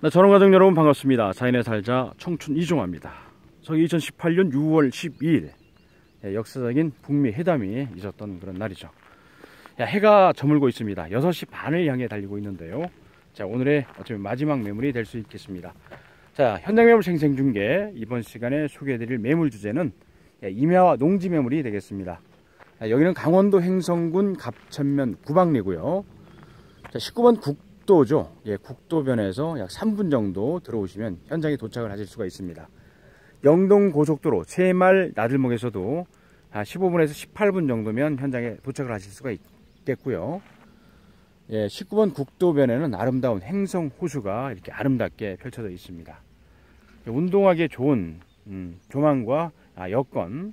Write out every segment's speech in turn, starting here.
네, 전원가족 여러분 반갑습니다. 자연의 살자 청춘 이종화입니다. 저기 2018년 6월 12일 예, 역사적인 북미 회담이 있었던 그런 날이죠. 야, 해가 저물고 있습니다. 6시 반을 향해 달리고 있는데요. 자, 오늘의 어쩌면 마지막 매물이 될 수 있겠습니다. 자, 현장 매물 생생 중계 이번 시간에 소개해드릴 매물 주제는 예, 임야와 농지 매물이 되겠습니다. 자, 여기는 강원도 행성군 갑천면 구방리고요. 자, 19번 국 국도죠. 예, 국도변에서 약 3분 정도 들어오시면 현장에 도착을 하실 수가 있습니다. 영동 고속도로 새말 나들목에서도 15분에서 18분 정도면 현장에 도착을 하실 수가 있겠고요. 예, 19번 국도변에는 아름다운 행성 호수가 이렇게 아름답게 펼쳐져 있습니다. 운동하기에 좋은 음, 조망과 아, 여건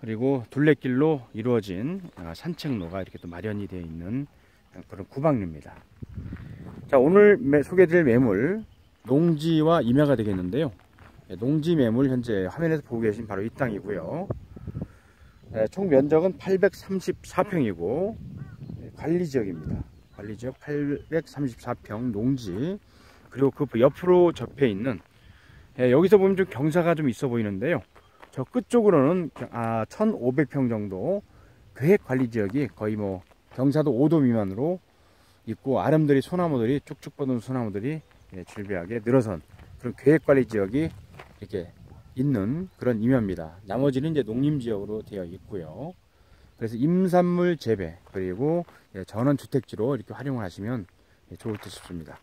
그리고 둘레길로 이루어진 아, 산책로가 이렇게 또 마련이 되어 있는 그런 구방류입니다. 자 오늘 소개해드릴 매물 농지와 임야가 되겠는데요. 네, 농지 매물 현재 화면에서 보고 계신 바로 이 땅이고요. 네, 총 면적은 834평이고 관리지역입니다. 관리지역 834평 농지 그리고 그 옆으로 접해 있는 예, 여기서 보면 좀 경사가 좀 있어 보이는데요. 저 끝쪽으로는 아, 1500평 정도 계획관리지역이 거의 뭐 경사도 5도 미만으로 있고 아름들이 소나무들이 쭉쭉 뻗은 소나무들이 예, 질비하게 늘어선 그런 계획관리 지역이 이렇게 있는 그런 임야입니다. 나머지는 이제 농림지역으로 되어 있고요. 그래서 임산물 재배 그리고 예, 전원주택지로 이렇게 활용을 하시면 예, 좋을 듯 싶습니다.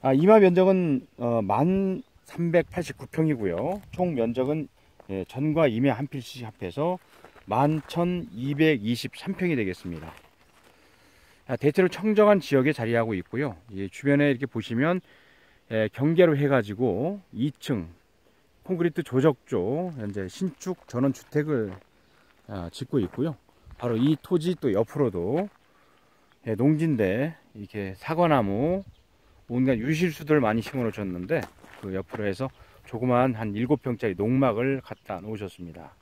아, 임야 면적은 어, 1389평이고요. 총 면적은 예, 전과 임야 한 필씩 합해서 11,223평이 되겠습니다. 아, 대체로 청정한 지역에 자리하고 있고요. 주변에 이렇게 보시면 예, 경계로 해가지고 2층 콘크리트 조적조 현재 신축 전원주택을 아, 짓고 있고요. 바로 이 토지 또 옆으로도 예, 농지인데 이렇게 사과나무 온갖 유실수들 많이 심어 놓으셨는데 그 옆으로 해서 조그만 한 7평짜리 농막을 갖다 놓으셨습니다.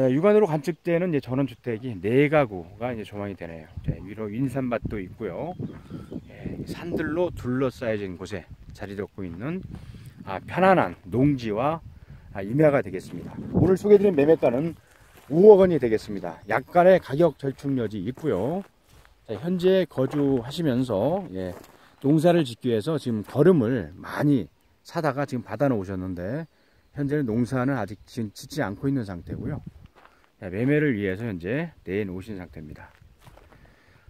예, 육안으로 관측되는 이제 전원주택이 네 가구가 이제 조망이 되네요. 위로 인산밭도 있고요. 예, 산들로 둘러싸여진 곳에 자리 잡고 있는 아, 편안한 농지와 아, 임야가 되겠습니다. 오늘 소개드린 매매가는 5억 원이 되겠습니다. 약간의 가격 절충력이 있고요. 자, 현재 거주하시면서 예, 농사를 짓기 위해서 지금 거름을 많이 사다가 지금 받아 놓으셨는데 현재는 농사는 아직 짓지 않고 있는 상태고요. 매매를 위해서 현재 내놓으신 상태입니다.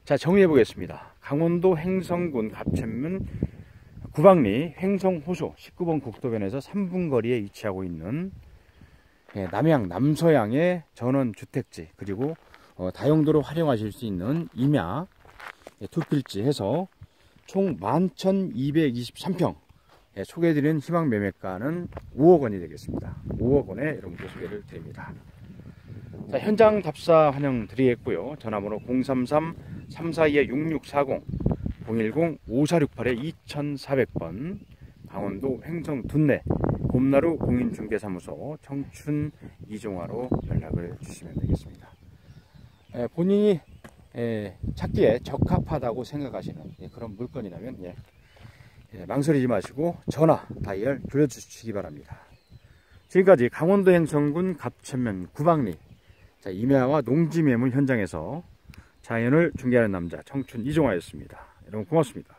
자 정리해 보겠습니다. 강원도 행성군 갑천면 구방리 횡성호소 19번 국도변에서 3분 거리에 위치하고 있는 예, 남양 남서양의 전원주택지 그리고 어, 다용도로 활용하실 수 있는 임야 예, 두필지 해서 총 11,223평 예, 소개해드린 희망 매매가는 5억 원이 되겠습니다. 5억 원에 여러분께 소개를 드립니다. 자, 현장 답사 환영 드리겠고요. 전화번호 033-342-6640 010-5468-2400번 강원도 횡성 둔내 곰나루 공인중개사무소 청춘 이종화로 연락을 주시면 되겠습니다. 에, 본인이 에, 찾기에 적합하다고 생각하시는 예, 그런 물건이라면 예, 예, 망설이지 마시고 전화 다이얼 돌려주시기 바랍니다. 지금까지 강원도 행성군 갑천면 구방리 자, 임야와 농지 매물 현장에서 자연을 중개하는 남자 청춘 이종화였습니다. 여러분 고맙습니다.